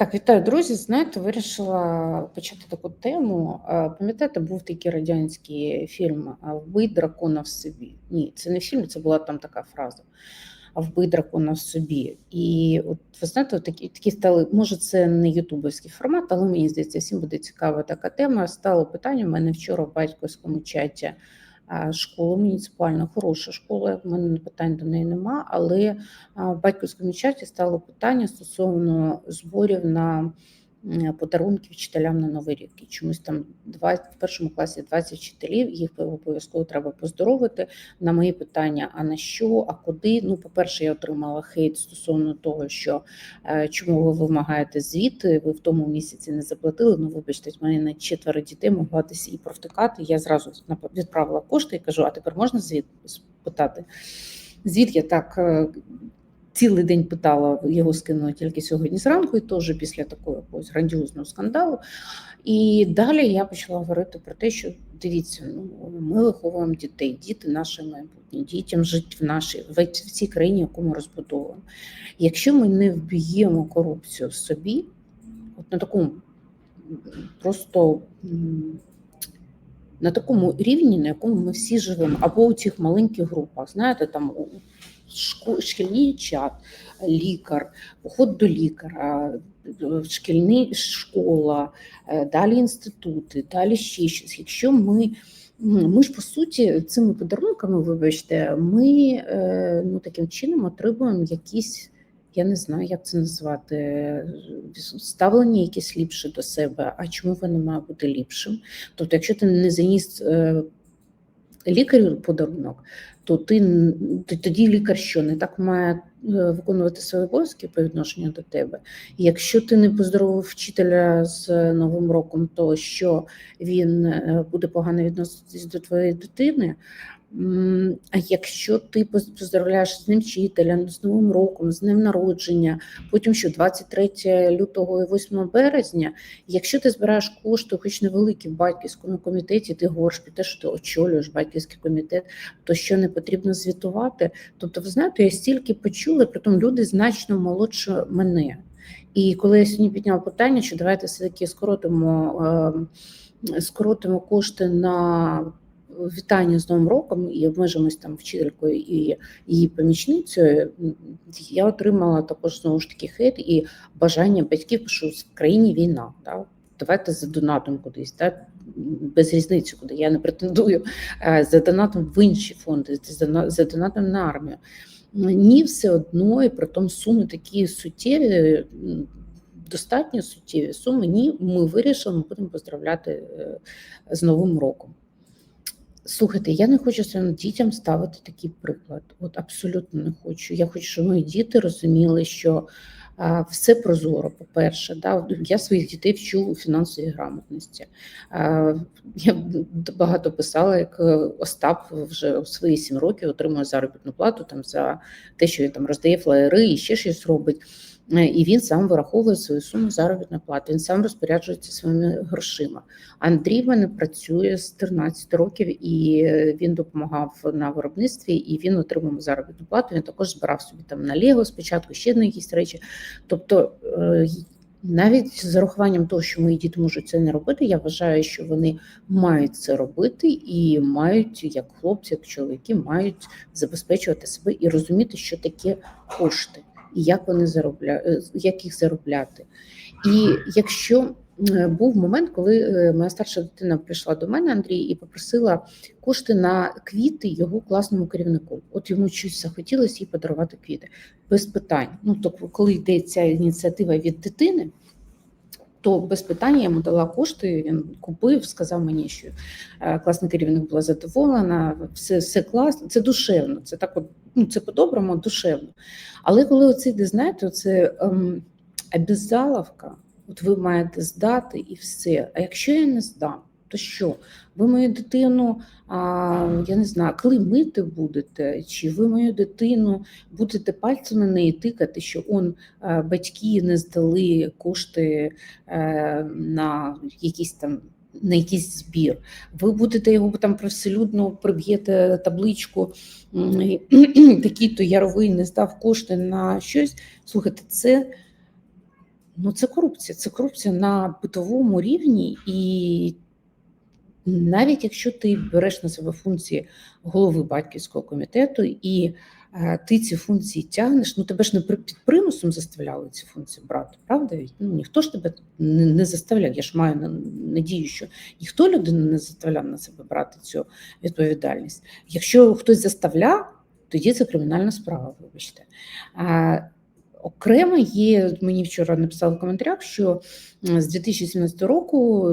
Так, вітаю, друзі. Знаєте, вирішила почати таку тему. Е, Пам'ятаєте, був такий радянський фільм Вбий дракона в собі. Ні, це не фільм, це була там така фраза. «А Вбий дракона в собі. І от ви знаєте, такі, такі стали, може, це не ютуберський формат, але мені здається, всім буде цікава така тема. Стало питання. У мене вчора в батьківському чаті а, школа муніципальна, хороша школа. в мене питань до неї нема. Але а, в батьківському чаті стало питання стосовно зборів на подарунки вчителям на новий рік. І чомусь там 20, в першому класі 20 вчителів, їх обов'язково треба поздоровити. На мої питання: а на що, а куди? Ну, по-перше, я отримала хейт стосовно того, що е, чому ви вимагаєте звіти, ви в тому місяці не заплатили. Ну, вибачте, в мене на четверо дітей могла десь і провтикати. Я зразу відправила кошти і кажу: а тепер можна звіт спитати? Звіт я так е, цілий день питала, його скинула тільки сьогодні зранку, і теж після такого якогось грандіозного скандалу. І далі я почала говорити про те, що дивіться, ну ми виховуємо дітей, діти наше майбутнє, дітям жити в нашій в цій країні, яку ми розбудовуємо. Якщо ми не вб'ємо корупцію в собі, от на такому просто на такому рівні, на якому ми всі живемо, або у цих маленьких групах, знаєте, там шкільний чат, лікар, поход до лікаря, шкільний школа, е, далі інститути, далі ще щось. Якщо ми ми ж по суті цими подарунками, вибачте, ми е, ну таким чином отримуємо якісь. Я не знаю, як це назвати, ставлення якесь ліпше до себе. А чому воно має бути ліпшим? Тобто, якщо ти не заніс е, лікарю подарунок, то ти тоді лікар що не так має е, виконувати свої обов'язки по відношенню до тебе. Якщо ти не поздоровив вчителя з Новим роком, то що він е, буде погано відноситись до твоєї дитини. А якщо ти поздравляєш з ним вчителя, з Новим роком, з днем народження, потім що 23 лютого і 8 березня, якщо ти збираєш кошти, хоч невеликі в батьківському комітеті, ти говориш про те, що ти очолюєш батьківський комітет, то що не потрібно звітувати. Тобто, ви знаєте, я стільки почула, притом люди значно молодше мене. І коли я сьогодні підняла питання, що давайте все-таки скоротимо, е, скоротимо кошти на вітання з Новим роком і обмежимось там вчителькою і її помічницею, я отримала також знову ж таки хейт і бажання батьків, що в країні війна. Да? Давайте за донатом кудись, да? без різниці, куди я не претендую, е, за донатом в інші фонди, за донатом на армію. Ні, все одно, і при тому суми такі суттєві, достатньо суттєві суми. Ні, ми вирішили, ми будемо поздравляти е, з Новим роком. Слухайте, я не хочу своїм дітям ставити такий приклад. От абсолютно не хочу. Я хочу, щоб мої діти розуміли, що а, все прозоро. По-перше, да, я своїх дітей вчу у фінансовій грамотності. А, я багато писала, як е, Остап вже у свої сім років отримує заробітну плату там за те, що він там роздає флаєри і ще щось робить. Е, І він сам вираховує свою суму заробітної плати. Він сам розпоряджується своїми грошима. Андрій в мене працює з 13 років, і е, він допомагав на виробництві, і він отримав заробітну плату. Він також збирав собі там на Лего спочатку ще на якісь речі. Тобто, е, навіть з урахуванням того, що мої діти можуть це не робити, я вважаю, що вони мають це робити і мають, як хлопці, як чоловіки, мають забезпечувати себе і розуміти, що таке кошти, і як вони заробляють, як їх заробляти. І якщо е, був момент, коли е, моя старша дитина прийшла до мене, Андрій, і попросила кошти на квіти його класному керівнику. От йому щось захотілося їй подарувати квіти без питань. Ну тобто, коли йде ця ініціатива від дитини. То без питання я йому дала кошти. Він купив, сказав мені, що е, класний керівник була задоволена, все, все класно, це душевно. Це так, от, ну це по-доброму, душевно. Але коли оце йде, знаєте, це ем, обязаловка, от ви маєте здати і все. А якщо я не здам, то що? Ви мою дитину, а, я не знаю, коли мити будете, чи ви мою дитину будете пальцем на неї тикати, що он е, батьки не здали кошти е, на якісь там. На якийсь збір, ви будете його там привселюдно приб'єте табличку, м, такий-то яровий не здав кошти на щось. Слухайте, це Ну, це корупція. Це корупція на битовому рівні, і навіть якщо ти береш на себе функції голови батьківського комітету і ти ці функції тягнеш, ну тебе ж не під примусом заставляли ці функції брати, правда? Ну, ніхто ж тебе не, заставляв. Я ж маю на- надію, що ніхто людину не заставляв на себе брати цю відповідальність. Якщо хтось заставляв, тоді це кримінальна справа, вибачте. Окремо є, мені вчора написали в коментарях, що з 2017 року,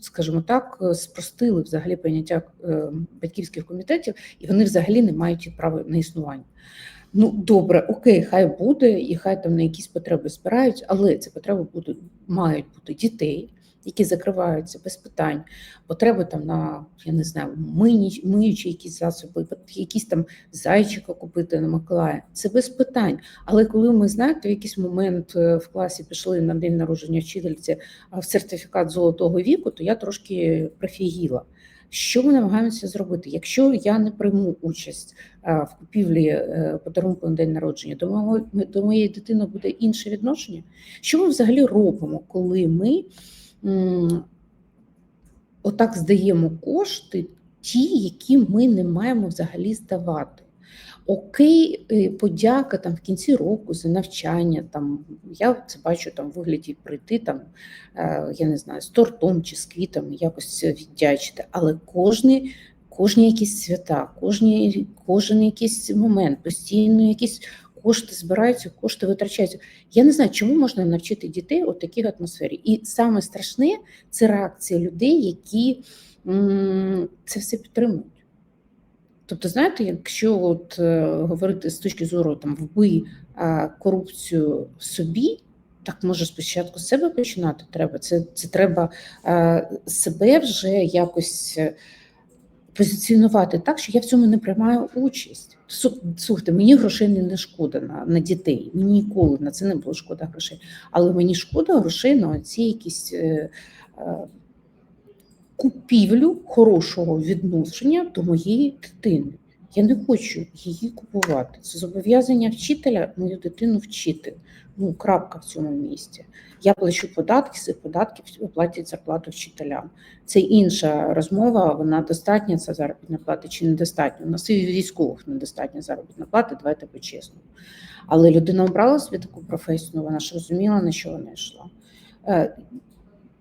скажімо так, спростили взагалі поняття е, батьківських комітетів, і вони взагалі не мають права на існування. Ну, добре, окей, хай буде, і хай там на якісь потреби збирають, але ці потреби будуть, мають бути дітей, які закриваються без питань, потреби там на, я не знаю, мині, миючі якісь засоби, якісь там зайчика купити на Миколая. Це без питань. Але коли ми знаєте, в якийсь момент е, в класі пішли на день народження вчительці в сертифікат золотого віку, то я трошки профігіла. Що ми намагаємося зробити? Якщо я не прийму участь а, в купівлі е, подарунку на день народження, до мого до моєї дитини буде інше відношення. Що ми взагалі робимо, коли ми отак здаємо кошти, ті, які ми не маємо взагалі здавати? Окей, е, подяка там в кінці року за навчання. Там я це бачу там в вигляді прийти там, е, я не знаю, з тортом чи з квітами, якось віддячити. Але кожні, кожні якісь свята, кожні, кожен якийсь момент, постійно якісь кошти збираються, кошти витрачаються. Я не знаю, чому можна навчити дітей у такій атмосфері. І саме страшне це реакція людей, які це все підтримують. Тобто, знаєте, якщо от е, говорити з точки зору там вбий корупцію собі, так може спочатку з себе починати треба. Це, це треба е, себе вже якось е, позиціонувати так, що я в цьому не приймаю участь. Слухайте, мені грошей не шкода на, на дітей. Мені ніколи на це не було шкода грошей. Але мені шкода грошей на ці якісь. Е, е, купівлю хорошого відношення до моєї дитини. Я не хочу її купувати. Це зобов'язання вчителя мою дитину вчити. Ну, крапка в цьому місці. Я плачу податки, з податків платять зарплату вчителям. Це інша розмова. Вона достатня ця заробітна плата чи недостатньо. У нас і військових недостатня заробітна плата, давайте по-чесному. Але людина обрала собі таку професію, вона ж розуміла, на що вона йшла. Е,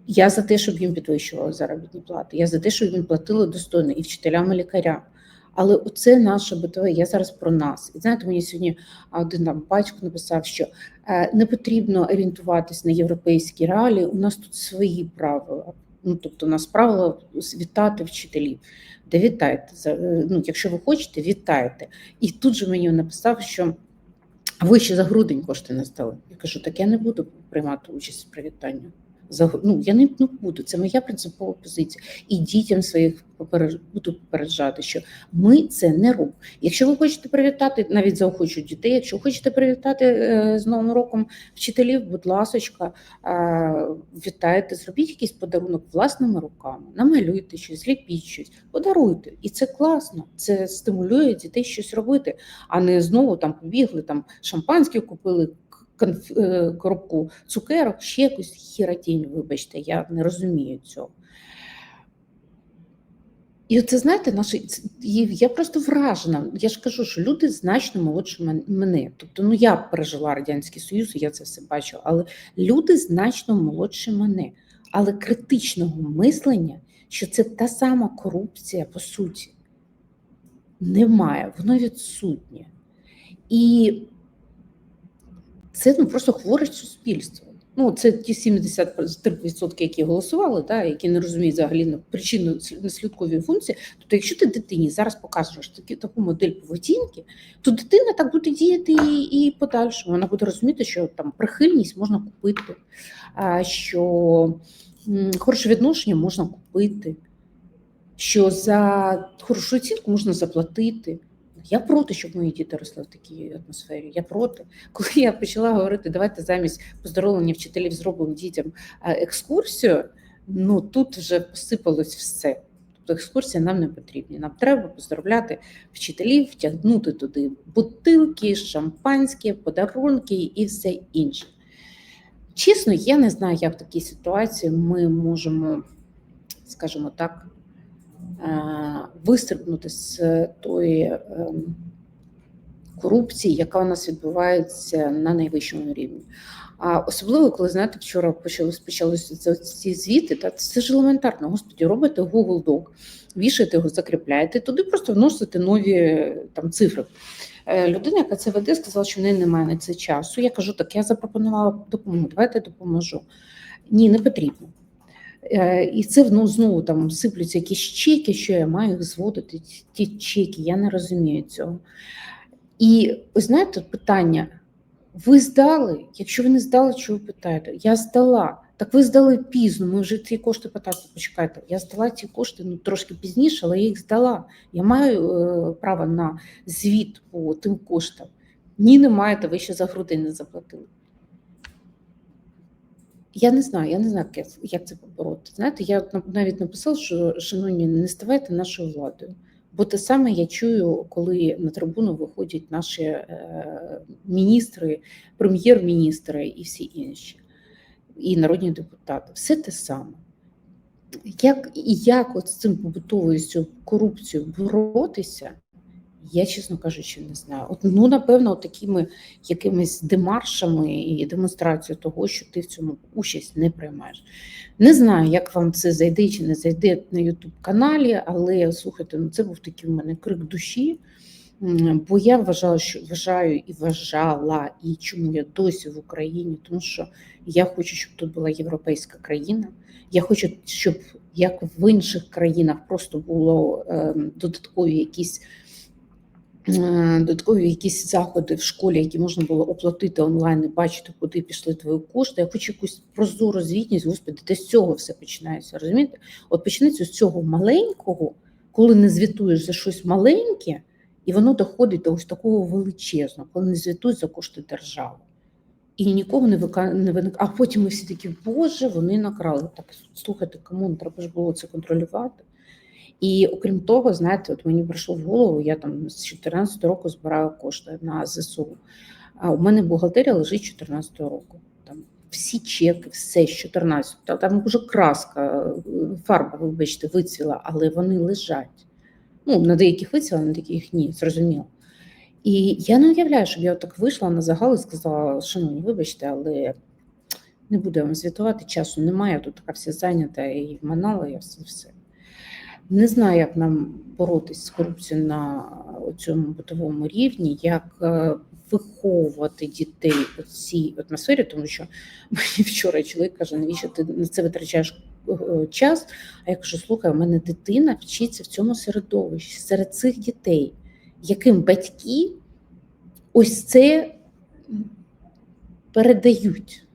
я за те, щоб їм підвищували заробітні плати. Я за те, щоб їм платили достойно і вчителям, і лікарям. Але оце наше битове. Я зараз про нас. І знаєте, мені сьогодні один там батько написав, що е, не потрібно орієнтуватись на європейські реалії. У нас тут свої правила. Ну тобто, у нас правила вітати вчителів. Де вітайте е, ну, якщо ви хочете, вітайте. І тут же мені написав, що ви ще за грудень кошти не здали. Я кажу, так я не буду приймати участь в привітанні. Ну, я не, не буду. Це моя принципова позиція. І дітям своїх попереж... буду попереджати, що ми це не робимо. Якщо ви хочете привітати, навіть заохочують дітей, якщо хочете привітати е, з Новим роком вчителів, будь ласочка, е, вітайте, зробіть якийсь подарунок власними руками, намалюйте щось, зліпіть щось, подаруйте. І це класно. Це стимулює дітей щось робити, а не знову там побігли, там шампанське купили. Конф- е, Коробку цукерок, ще якусь хіротінь, вибачте, я не розумію цього. І це знаєте, наші я просто вражена. Я ж кажу, що люди значно молодші мене. Тобто, ну я пережила радянський союз, я це все бачу, але люди значно молодші мене. Але критичного мислення, що це та сама корупція по суті, немає, воно відсутнє. І це ну, просто хворе суспільство. Ну, це ті 73%, які голосували, да, які не розуміють взагалі ну, причину наслідкової функції. Тобто, якщо ти дитині зараз покажеш такі, таку модель поведінки, то дитина так буде діяти і, і подальше. Вона буде розуміти, що там прихильність можна купити, що хороше відношення можна купити, що за хорошу оцінку можна заплатити. Я проти, щоб мої діти росли в такій атмосфері. Я проти. Коли я почала говорити, давайте замість поздоровлення вчителів зробимо дітям екскурсію. Ну тут вже посипалось все. Тобто екскурсія нам не потрібна. Нам треба поздоровляти вчителів, втягнути туди бутилки, шампанське, подарунки і все інше. Чесно, я не знаю, як в такій ситуації ми можемо, скажімо так, вистрибнути з тої ем, корупції, яка у нас відбувається на найвищому рівні. А особливо, коли знаєте, вчора почалося ці звіти, та це ж елементарно. Господі, робите Google Doc, вішаєте його, закріпляєте, туди просто вносите нові там цифри. Е, Людина, яка це веде, сказала, що в неї немає на це часу. Я кажу, так я запропонувала допомогу, давайте допоможу. Ні, не потрібно. Е, І це ну, знову там сиплються якісь чеки, що я маю їх зводити, ті чеки, я не розумію цього. І знаєте, питання: ви здали? Якщо ви не здали, чого питаєте? Я здала. Так ви здали пізно. Ми вже ці кошти питати. Почекайте. Я здала ці кошти ну трошки пізніше, але я їх здала. Я маю е, право на звіт по тим коштам. Ні, не маєте, ви ще за грудень не заплатили. Я не знаю, я не знаю, як, це побороти. Знаєте, я навіть написала, що шановні, не ставайте нашою владою. Бо те саме я чую, коли на трибуну виходять наші е, міністри, прем'єр-міністри і всі інші, і народні депутати. Все те саме. Як, як от з цим побутовою корупцією боротися, я, чесно кажучи, не знаю. От, ну, напевно, от такими якимись демаршами і демонстрацією того, що ти в цьому участь не приймаєш. Не знаю, як вам це зайде чи не зайде на Ютуб каналі, але слухайте, ну це був такий в мене крик душі. Бо я вважала, що вважаю і вважала, і чому я досі в Україні, тому що я хочу, щоб тут була європейська країна. Я хочу, щоб як в інших країнах просто було е, додаткові якісь. Е, Додаткові якісь заходи в школі, які можна було оплатити онлайн і бачити, куди пішли твої кошти. Я хочу якусь прозору звітність, господи, де з цього все починається. Розумієте? От почнеться з цього маленького, коли не звітуєш за щось маленьке, і воно доходить до ось такого величезного, коли не звітують за кошти держави. І нікого не вика... не виник. А потім ми всі такі, Боже, вони накрали. Так слухайте, кому треба ж було це контролювати. І окрім того, знаєте, от мені прийшло в голову, я там з 14 року збираю кошти на ЗСУ. А у мене бухгалтерія лежить з 14 року. Там всі чеки, все з 14. Та Там вже краска, фарба, вибачте, вицвіла, але вони лежать. Ну, на деяких вицвіла, на деяких ні, зрозуміло. І я не уявляю, щоб я так вийшла на загал і сказала, шановні, вибачте, але не буду вам звітувати, часу немає, тут така вся зайнята і вминала я все. все. Не знаю, як нам боротись з корупцією на цьому бутовому рівні, як е, виховувати дітей у цій атмосфері, тому що мені вчора чоловік каже, навіщо ти на це витрачаєш е, час? А я кажу, слухай, у мене дитина вчиться в цьому середовищі, серед цих дітей, яким батьки ось це передають.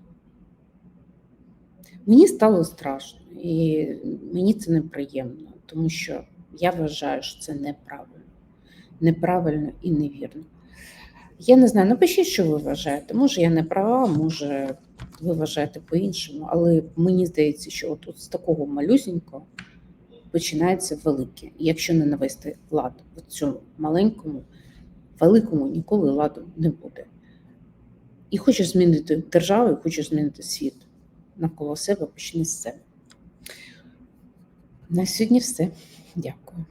Мені стало страшно, і мені це неприємно, тому що я вважаю, що це неправильно, неправильно і невірно. Я не знаю, напишіть, що ви вважаєте. Може, я не права, може, ви вважаєте по-іншому, але мені здається, що от, з такого малюсінького починається велике. Якщо не навести лад в цьому маленькому, великому ніколи ладу не буде. І хочеш змінити державу, і хочеш змінити світ навколо себе, почни з себе. На сьогодні все. Дякую.